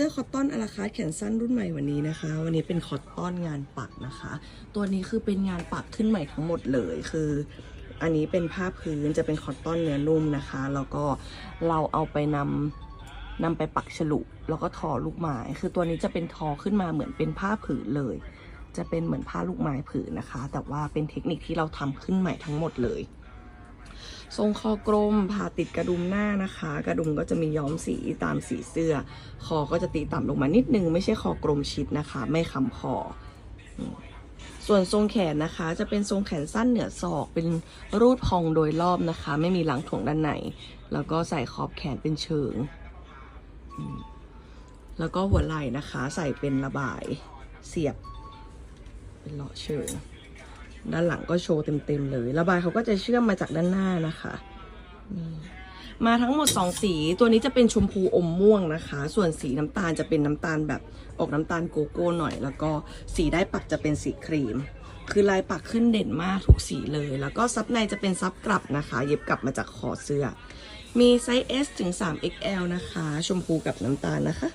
สื้อคอตตอนอาราคาร์แขนสั้นรุ่นใหม่วันนี้นะคะ วันนี้เป็นคอตตอนงานปักนะคะ ตัวนี้คือเป็นงานปักขึ้นใหม่ทั้งหมดเลยคืออันนี้เป็นผ้าพื้นจะเป็นคอตตอนเนื้อนุ่มนะคะ แล้วก็เราเอาไปนำนำไปปักฉลุ แล้วก็ทอลูกไม้คือตัวนี้จะเป็นทอขึ้นมาเหมือนเป็นผ้าผืนเลย จะเป็นเหมือนผ้าลูกไม้ผืนนะคะ แต่ว่าเป็นเทคนิคที่เราทำขึ้นใหม่ทั้งหมดเลย ทรงคอกลมผ่าติดกระดุมหน้านะคะ กระดุมก็จะมีย้อมสีตามสีเสื้อ คอก็จะตีต่ำลงมานิดนึง ไม่ใช่คอกลมชิดนะคะ ไม่ค้ำคอ ส่วนทรงแขนนะคะ จะเป็นทรงแขนสั้นเหนือศอก เป็นรูดพองโดยรอบนะคะ ไม่มีหลังถ่วงด้านใน แล้วก็ใส่ขอบแขนเป็นเชิง แล้วก็หัวไหล่นะคะ ใส่เป็นระบายเสียบ เป็นเลาะเชิง ด้านหลังก็โชว์เต็มๆเลย ระบายเขาก็จะเชื่อมมาจากด้านหน้านะคะนี่มาทั้งหมด 2 สี ตัวนี้จะเป็นชมพูอมม่วงนะคะ ส่วนสีน้ำตาลจะเป็นน้ำตาลแบบออกน้ำตาลโกโก้หน่อย แล้วก็สีได้ปักจะเป็นสีครีม คือลายปักขึ้นเด่นมากทุกสีเลย แล้วก็ซับในจะเป็นซับกลับนะคะ เย็บกลับมาจากคอเสื้อ มีไซส์ S ถึง 3XL นะคะ ชมพูกับน้ำตาลนะคะ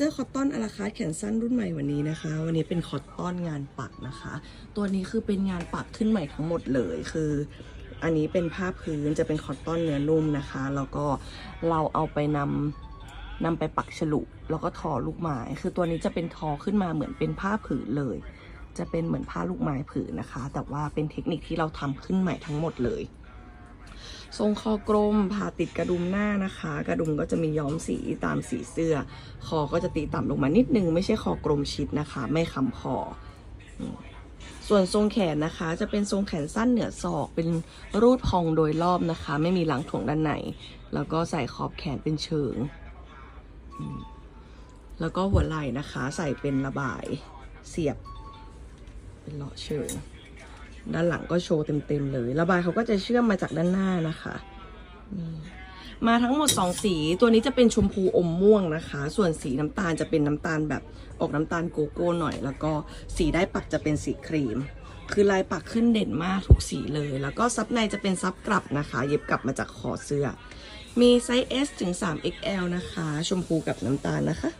สื้อคอตตอนอาราคาร์แขนสั้นรุ่นใหม่วันนี้นะคะ วันนี้เป็นคอตตอนงานปักนะคะ ตัวนี้คือเป็นงานปักขึ้นใหม่ทั้งหมดเลยคือ อันนี้เป็นผ้าพื้นจะเป็นคอตตอนเนื้อนุ่มนะคะ แล้วก็เราเอาไปนำนำไปปักฉลุแล้วก็ทอลูกไม้คือตัวนี้จะเป็นทอขึ้นมาเหมือนเป็นผ้าผืนเลย จะเป็นเหมือนผ้าลูกไม้ผืนนะคะ แต่ว่าเป็นเทคนิคที่เราทำขึ้นใหม่ทั้งหมดเลย ทรงคอกลมผ่าติดกระดุมหน้านะคะ กระดุมก็จะมีย้อมสีตามสีเสื้อ คอก็จะตีต่ำลงมานิดนึง ไม่ใช่คอกลมชิดนะคะ ไม่ค้ำคอส่วนทรงแขนนะคะจะเป็นทรงแขนสั้นเหนือศอกเป็นรูดพองโดยรอบนะคะ ไม่มีหลังถ่วงด้านในแล้วก็ใส่ขอบแขนเป็นเชิง แล้วก็หัวไหล่นะคะ ใส่เป็นระบายเสียบ เป็นเลาะเชิง ด้านหลังก็โชว์เต็มๆเลย ระบายเขาก็จะเชื่อมมาจากด้านหน้านะคะนี่มาทั้งหมด 2 สี ตัวนี้จะเป็นชมพูอมม่วงนะคะ ส่วนสีน้ำตาลจะเป็นน้ำตาลแบบออกน้ำตาลโกโก้หน่อย แล้วก็สีได้ปักจะเป็นสีครีม คือลายปักขึ้นเด่นมากทุกสีเลย แล้วก็ซับในจะเป็นซับกลับนะคะ เย็บกลับมาจากคอเสื้อ มีไซส์ S ถึง 3XL นะคะ ชมพูกับน้ำตาลนะคะ